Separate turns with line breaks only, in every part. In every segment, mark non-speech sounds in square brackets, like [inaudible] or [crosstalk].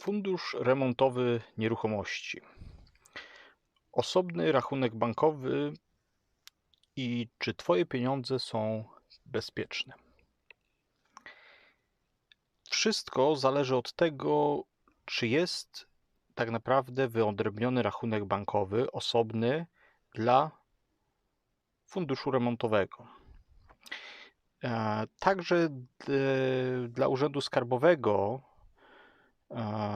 Fundusz remontowy nieruchomości. Osobny rachunek bankowy i czy Twoje pieniądze są bezpieczne? Wszystko zależy od tego, czy jest tak naprawdę wyodrębniony rachunek bankowy osobny dla funduszu remontowego. E, Także dla Urzędu Skarbowego e,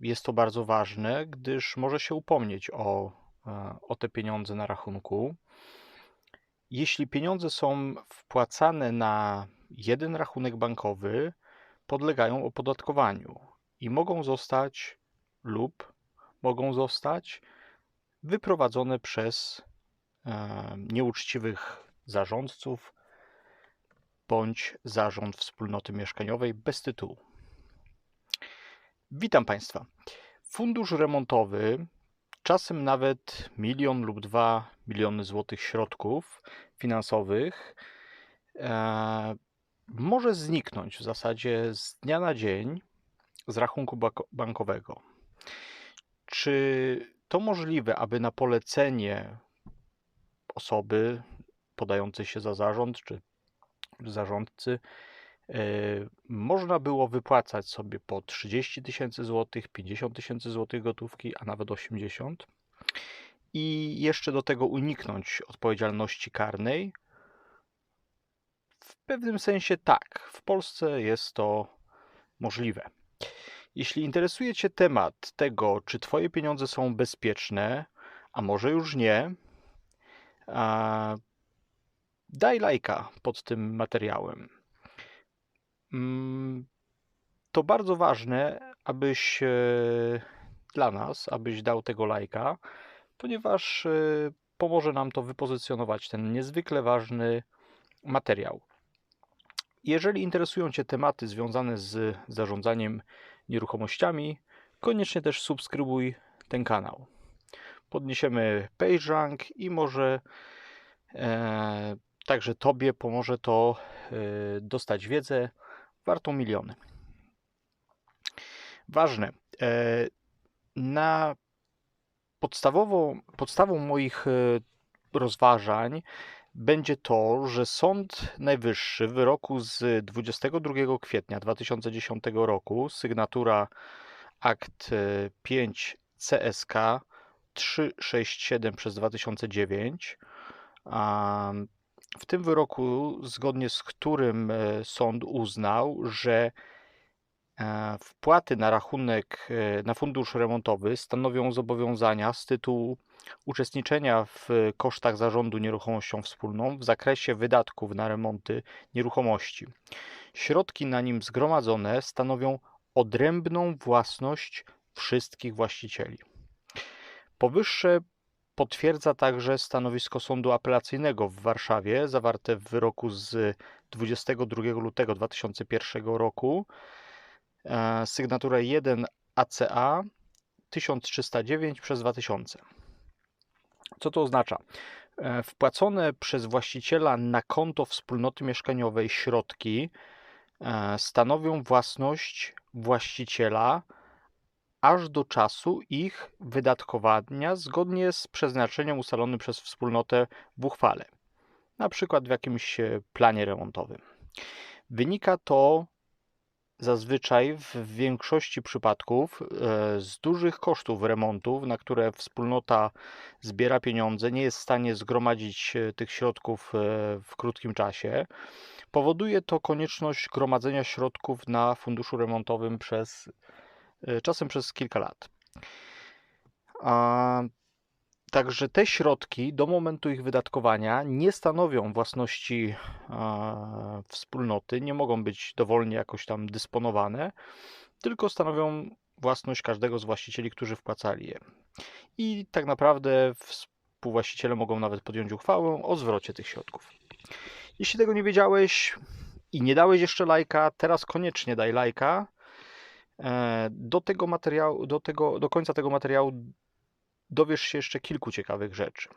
jest to bardzo ważne, gdyż może się upomnieć o, e, o te pieniądze na rachunku. Jeśli pieniądze są wpłacane na jeden rachunek bankowy, podlegają opodatkowaniu i mogą zostać lub mogą zostać wyprowadzone przez e, nieuczciwych zarządców bądź zarząd wspólnoty mieszkaniowej bez tytułu. Witam Państwa. Fundusz remontowy, czasem nawet milion lub dwa miliony złotych środków finansowych, e, może zniknąć w zasadzie z dnia na dzień z rachunku bankowego. Czy to możliwe, aby na polecenie osoby podającej się za zarząd czy zarządcy można było wypłacać sobie po 30 tysięcy złotych, 50 tysięcy złotych gotówki, a nawet 80 i jeszcze do tego uniknąć odpowiedzialności karnej? W pewnym sensie tak. W Polsce jest to możliwe. Jeśli interesuje Cię temat tego, czy Twoje pieniądze są bezpieczne, a może już nie, daj lajka pod tym materiałem. Mm, To bardzo ważne, abyś e, dla nas, abyś dał tego lajka, ponieważ e, pomoże nam to wypozycjonować ten niezwykle ważny materiał. Jeżeli interesują Cię tematy związane z zarządzaniem nieruchomościami, koniecznie też subskrybuj ten kanał. Podniesiemy PageRank i może e, także Tobie pomoże to e, dostać wiedzę wartą miliony. Ważne. E, na podstawową, podstawą moich e, rozważań będzie to, że Sąd Najwyższy w wyroku z 22 kwietnia 2010 roku, sygnatura akt e, 5 CSK 367 przez 2009, a, w tym wyroku, zgodnie z którym e, sąd uznał, że e, wpłaty na rachunek, e, na fundusz remontowy stanowią zobowiązania z tytułu uczestniczenia w kosztach zarządu nieruchomością wspólną w zakresie wydatków na remonty nieruchomości. Środki na nim zgromadzone stanowią odrębną własność wszystkich właścicieli. Powyższe potwierdza także stanowisko Sądu Apelacyjnego w Warszawie, zawarte w wyroku z 22 lutego 2001 roku, sygnatura 1 ACA 1309 przez 2000. Co to oznacza? E, Wpłacone przez właściciela na konto wspólnoty mieszkaniowej środki e, stanowią własność właściciela aż do czasu ich wydatkowania zgodnie z przeznaczeniem ustalonym przez wspólnotę w uchwale, na przykład w jakimś e, planie remontowym. Wynika to zazwyczaj w większości przypadków e, z dużych kosztów remontów, na które wspólnota zbiera pieniądze, nie jest w stanie zgromadzić e, tych środków w krótkim czasie. Powoduje to konieczność gromadzenia środków na funduszu remontowym przez czasem przez kilka lat. A, Także te środki do momentu ich wydatkowania nie stanowią własności e, wspólnoty, nie mogą być dowolnie jakoś tam dysponowane, tylko stanowią własność każdego z właścicieli, którzy wpłacali je. I tak naprawdę współwłaściciele mogą nawet podjąć uchwałę o zwrocie tych środków. Jeśli tego nie wiedziałeś i nie dałeś jeszcze lajka, teraz koniecznie daj lajka. E, Do tego materiału, do, tego, do końca tego materiału dowiesz się jeszcze kilku ciekawych rzeczy.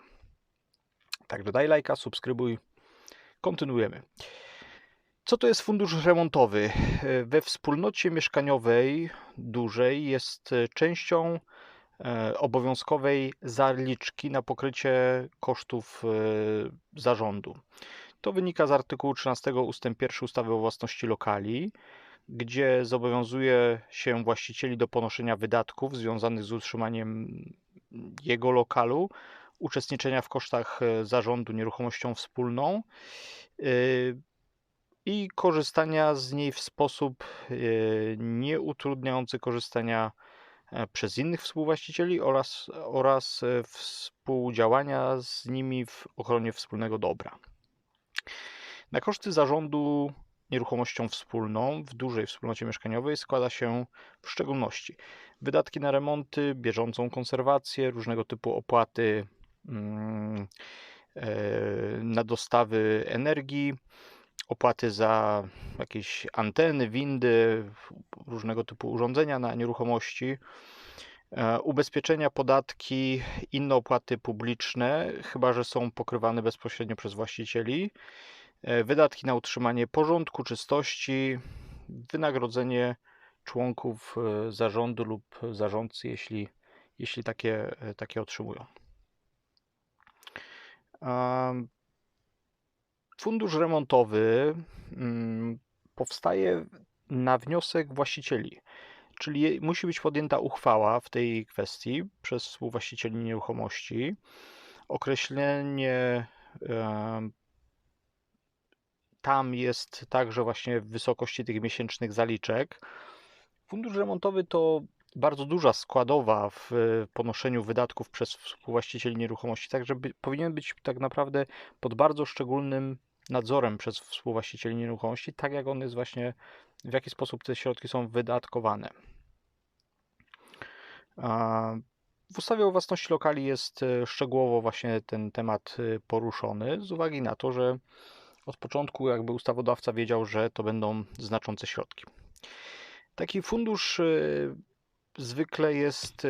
Także daj lajka, subskrybuj. Kontynuujemy. Co to jest fundusz remontowy? We wspólnocie mieszkaniowej dużej jest częścią e, obowiązkowej zaliczki na pokrycie kosztów e, zarządu. To wynika z artykułu 13 ust. 1 ustawy o własności lokali, gdzie zobowiązuje się właścicieli do ponoszenia wydatków związanych z utrzymaniem jego lokalu, uczestniczenia w kosztach e, zarządu nieruchomością wspólną i korzystania z niej w sposób e, nieutrudniający korzystania e, przez innych współwłaścicieli oraz, oraz e, współdziałania z nimi w ochronie wspólnego dobra. Na koszty zarządu nieruchomością wspólną w dużej wspólnocie mieszkaniowej składa się w szczególności wydatki na remonty, bieżącą konserwację, różnego typu opłaty mm, na dostawy energii, opłaty za jakieś anteny, windy, różnego typu urządzenia na nieruchomości, e, ubezpieczenia, podatki, inne opłaty publiczne, chyba że są pokrywane bezpośrednio przez właścicieli, e, wydatki na utrzymanie porządku, czystości, wynagrodzenie członków e, zarządu lub zarządcy, jeśli, jeśli takie, takie otrzymują. Fundusz remontowy mm, powstaje na wniosek właścicieli, czyli musi być podjęta uchwała w tej kwestii przez współwłaścicieli nieruchomości. Określenie tam jest także właśnie wysokości tych miesięcznych zaliczek. Fundusz remontowy to bardzo duża składowa w ponoszeniu wydatków przez współwłaścicieli nieruchomości, także powinien być tak naprawdę pod bardzo szczególnym nadzorem przez współwłaścicieli nieruchomości, tak jak on jest właśnie, w jaki sposób te środki są wydatkowane. W ustawie o własności lokali jest e, szczegółowo właśnie ten temat e, poruszony, z uwagi na to, że od początku jakby ustawodawca wiedział, że to będą znaczące środki. Taki fundusz e, zwykle jest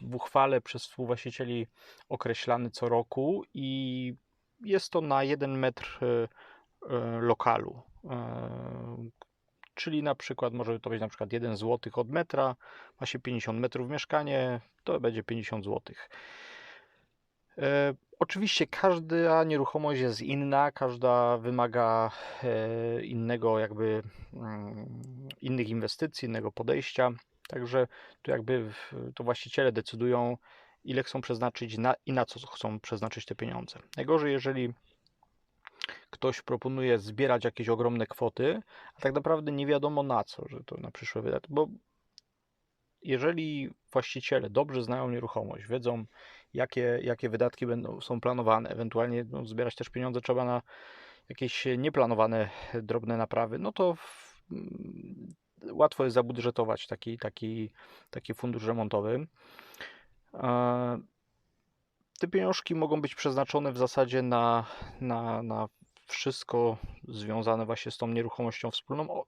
w uchwale przez współwłaścicieli określany co roku i jest to na 1 metr e, lokalu. Czyli na przykład może to być na przykład 1 zł od metra, ma się 50 metrów mieszkanie, to będzie 50 zł. Oczywiście każda nieruchomość jest inna, każda wymaga innego jakby mm, innych inwestycji, innego podejścia. Także tu jakby to właściciele decydują ile chcą przeznaczyć na, i na co chcą przeznaczyć te pieniądze. Najgorzej, jeżeli ktoś proponuje zbierać jakieś ogromne kwoty, a tak naprawdę nie wiadomo na co, że to na przyszłe wydatki, bo jeżeli właściciele dobrze znają nieruchomość, wiedzą jakie, jakie wydatki będą, są planowane, ewentualnie no, zbierać też pieniądze trzeba na jakieś nieplanowane drobne naprawy, no to w, łatwo jest zabudżetować taki, taki, taki fundusz remontowy. Te pieniążki mogą być przeznaczone w zasadzie na, na, na wszystko związane właśnie z tą nieruchomością wspólną,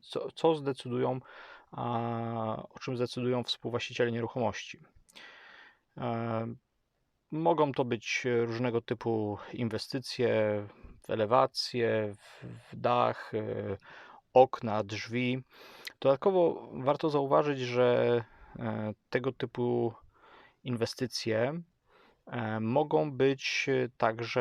co, co zdecydują, o czym zdecydują współwłaściciele nieruchomości. Mogą to być różnego typu inwestycje w elewację, w dach, e, okna, drzwi. Dodatkowo warto zauważyć, że E, tego typu inwestycje e, mogą być także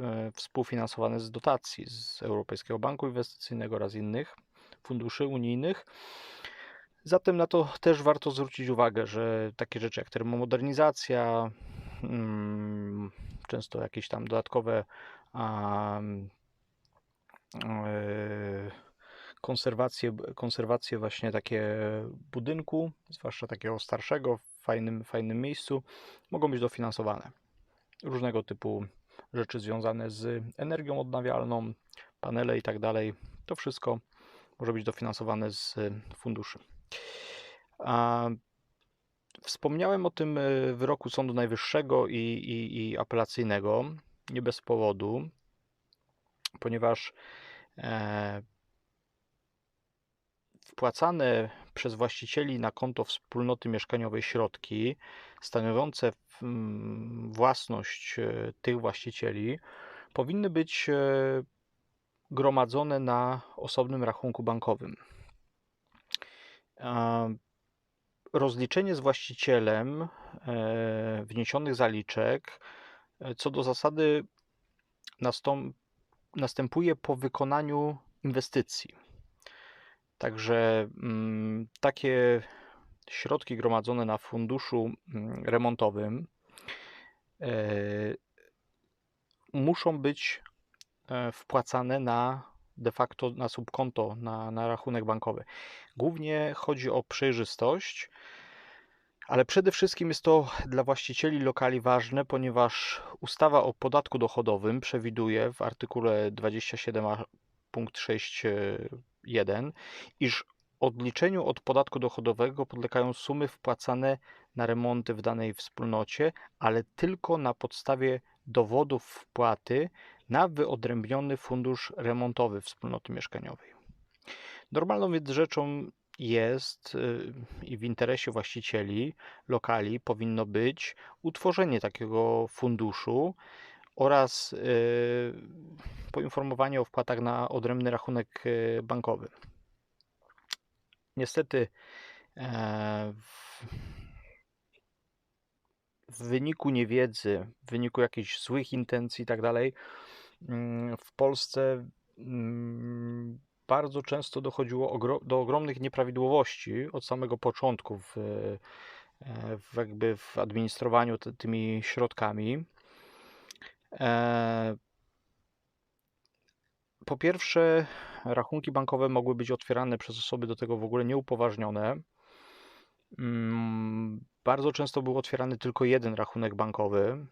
e, współfinansowane z dotacji z Europejskiego Banku Inwestycyjnego oraz innych funduszy unijnych. Zatem na to też warto zwrócić uwagę, że takie rzeczy jak termomodernizacja, mm, często jakieś tam dodatkowe konserwację, konserwację właśnie takie budynku, zwłaszcza takiego starszego, w fajnym, fajnym miejscu, mogą być dofinansowane. Różnego typu rzeczy związane z energią odnawialną, panele i tak dalej. To wszystko może być dofinansowane z funduszy. A wspomniałem o tym e, wyroku Sądu Najwyższego i, i, i apelacyjnego nie bez powodu, ponieważ e, wpłacane przez właścicieli na konto wspólnoty mieszkaniowej środki stanowiące mm, własność e, tych właścicieli powinny być e, gromadzone na osobnym rachunku bankowym. Rozliczenie z właścicielem e, wniesionych zaliczek e, co do zasady następuje po wykonaniu inwestycji. Także mm, takie środki gromadzone na funduszu mm, remontowym e, muszą być wpłacane na de facto na subkonto, na, na rachunek bankowy. Głównie chodzi o przejrzystość, ale przede wszystkim jest to dla właścicieli lokali ważne, ponieważ ustawa o podatku dochodowym przewiduje w artykule 27 punkt 6.1, iż odliczeniu od podatku dochodowego podlegają sumy wpłacane na remonty w danej wspólnocie, ale tylko na podstawie dowodów wpłaty na wyodrębniony fundusz remontowy wspólnoty mieszkaniowej. Normalną więc rzeczą jest y, i w interesie właścicieli lokali powinno być utworzenie takiego funduszu oraz y, poinformowanie o wpłatach na odrębny rachunek y, bankowy. Niestety e, w wyniku niewiedzy, w wyniku jakichś złych intencji i tak dalej, w Polsce mm, bardzo często dochodziło do ogromnych nieprawidłowości od samego początku w, e, w jakby w administrowaniu tymi środkami. E, po pierwsze, rachunki bankowe mogły być otwierane przez osoby do tego w ogóle nieupoważnione. Mm, bardzo często był otwierany tylko jeden rachunek bankowy.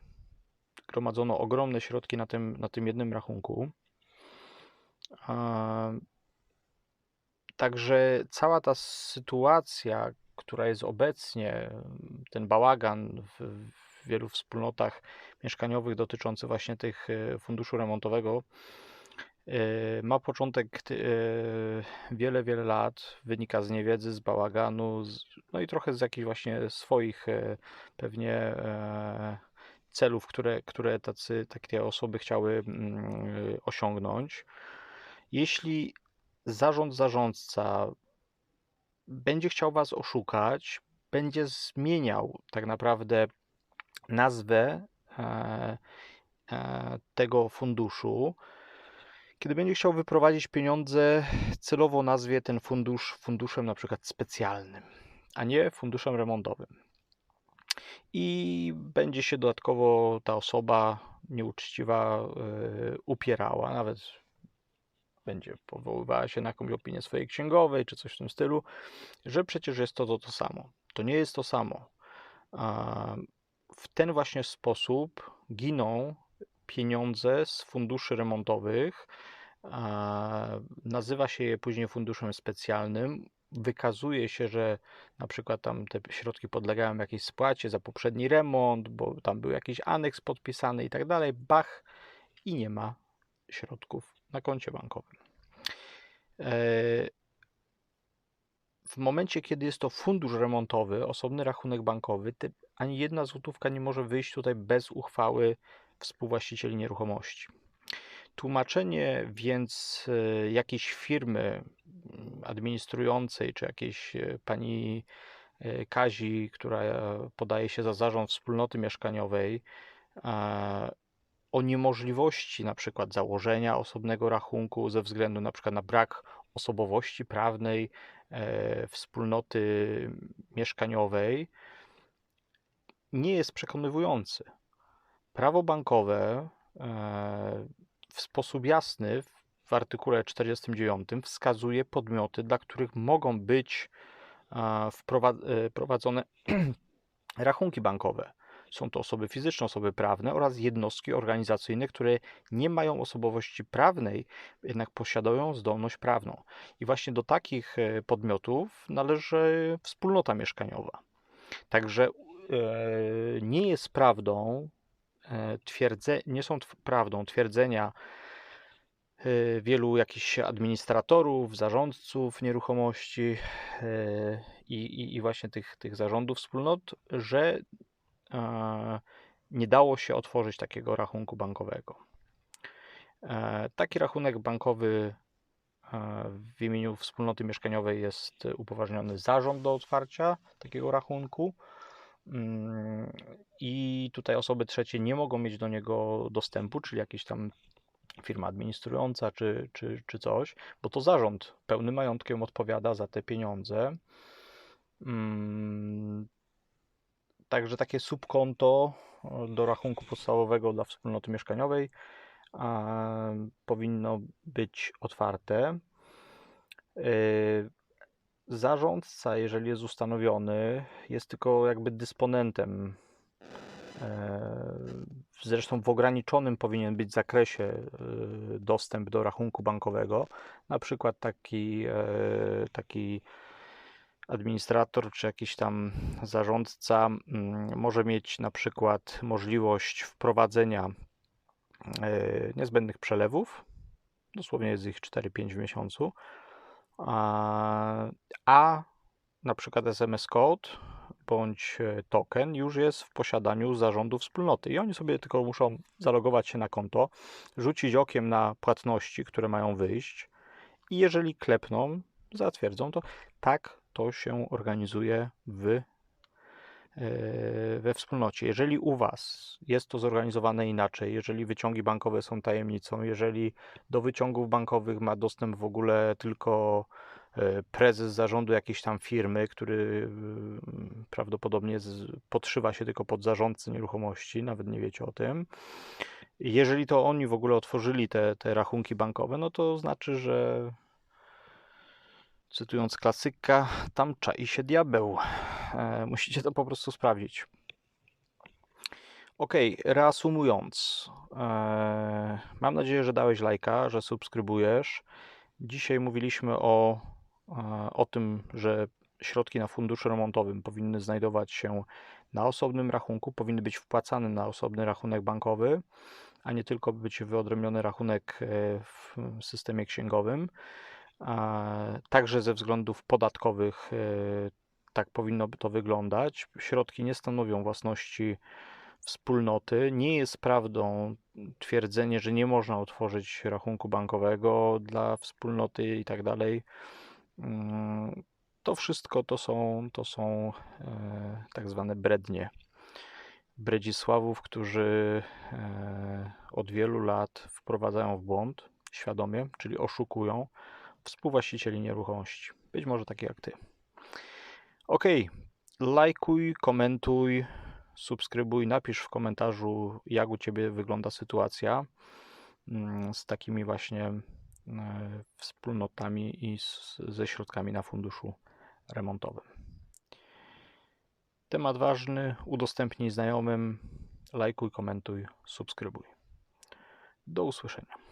Gromadzono ogromne środki na tym, na tym jednym rachunku. Także cała ta sytuacja, która jest obecnie, ten bałagan w, wielu wspólnotach mieszkaniowych dotyczący właśnie tych e, funduszu remontowego, e, ma początek e, wiele, wiele lat, wynika z niewiedzy, z bałaganu, no i trochę z jakichś właśnie swoich pewnie celów, które, które tacy, takie osoby chciały mm, osiągnąć. Jeśli zarząd, zarządca będzie chciał Was oszukać, będzie zmieniał tak naprawdę nazwę e, e, tego funduszu, kiedy będzie chciał wyprowadzić pieniądze, celowo nazwie ten fundusz funduszem na przykład specjalnym, a nie funduszem remontowym. I będzie się dodatkowo ta osoba nieuczciwa e, upierała, nawet będzie powoływała się na jakąś opinię swojej księgowej czy coś w tym stylu, że przecież jest to to, to samo. To nie jest to samo. W ten właśnie sposób giną pieniądze z funduszy remontowych. Nazywa się je później funduszem specjalnym. Wykazuje się, że na przykład tam te środki podlegają jakiejś spłacie za poprzedni remont, bo tam był jakiś aneks podpisany i tak dalej. Bach i nie ma środków na koncie bankowym. E, w momencie, kiedy jest to fundusz remontowy, osobny rachunek bankowy, ani jedna złotówka nie może wyjść tutaj bez uchwały współwłaścicieli nieruchomości. Tłumaczenie więc e, jakiejś firmy mm, administrującej, czy jakiejś e, pani Kazi, która podaje się za zarząd wspólnoty mieszkaniowej, o niemożliwości na przykład założenia osobnego rachunku ze względu na przykład na brak osobowości prawnej e, wspólnoty mieszkaniowej nie jest przekonywujący. Prawo bankowe e, w sposób jasny w artykule 49 wskazuje podmioty, dla których mogą być e, wprowadzone [clears throat] rachunki bankowe. Są to osoby fizyczne, osoby prawne oraz jednostki organizacyjne, które nie mają osobowości prawnej, jednak posiadają zdolność prawną. I właśnie do takich e, podmiotów należy wspólnota mieszkaniowa. Także e, nie jest prawdą e, twierdze, nie są prawdą twierdzenia wielu jakichś administratorów, zarządców nieruchomości i, i, i, właśnie tych, tych zarządów wspólnot, że nie dało się otworzyć takiego rachunku bankowego. E, taki rachunek bankowy w imieniu wspólnoty mieszkaniowej jest upoważniony zarząd do otwarcia takiego rachunku. Mm, I tutaj osoby trzecie nie mogą mieć do niego dostępu, czyli jakieś tam firma administrująca czy, czy, czy coś, bo to zarząd pełnym majątkiem odpowiada za te pieniądze. Mm, także takie subkonto do rachunku podstawowego dla wspólnoty mieszkaniowej powinno być otwarte. Zarządca, jeżeli jest ustanowiony, jest tylko jakby dysponentem. E, zresztą w ograniczonym powinien być zakresie y, dostęp do rachunku bankowego. Na przykład taki, e, taki administrator czy jakiś tam zarządca mm, może mieć na przykład możliwość wprowadzenia e, niezbędnych przelewów. Dosłownie jest ich 4-5 w miesiącu a, na przykład SMS Code bądź e, token już jest w posiadaniu zarządu wspólnoty i oni sobie tylko muszą zalogować się na konto, rzucić okiem na płatności, które mają wyjść i jeżeli klepną, zatwierdzą to, tak to się organizuje w we wspólnocie. Jeżeli u Was jest to zorganizowane inaczej, jeżeli wyciągi bankowe są tajemnicą, jeżeli do wyciągów bankowych ma dostęp w ogóle tylko e, prezes zarządu jakiejś tam firmy, który mm, prawdopodobnie podszywa się tylko pod zarządcę nieruchomości, nawet nie wiecie o tym. Jeżeli to oni w ogóle otworzyli te, te rachunki bankowe, no to znaczy, że cytując klasyka, tam czai się diabeł. E, musicie to po prostu sprawdzić. Ok, reasumując, e, mam nadzieję, że dałeś lajka, że subskrybujesz. Dzisiaj mówiliśmy o, e, o tym, że środki na funduszu remontowym powinny znajdować się na osobnym rachunku, powinny być wpłacane na osobny rachunek bankowy, a nie tylko być wyodrębniony rachunek w systemie księgowym. Także ze względów podatkowych tak powinno to wyglądać. Środki nie stanowią własności wspólnoty. Nie jest prawdą twierdzenie, że nie można otworzyć rachunku bankowego dla wspólnoty i tak dalej. Mm, to wszystko to są, to są e, tak zwane brednie. Bredzisławów, którzy e, od wielu lat wprowadzają w błąd świadomie, czyli oszukują współwłaścicieli nieruchomości. Być może takie jak ty. Ok, lajkuj, komentuj, subskrybuj, napisz w komentarzu, jak u Ciebie wygląda sytuacja mm, z takimi właśnie e, wspólnotami i z, ze środkami na funduszu remontowym. Temat ważny, udostępnij znajomym, lajkuj, komentuj, subskrybuj. Do usłyszenia.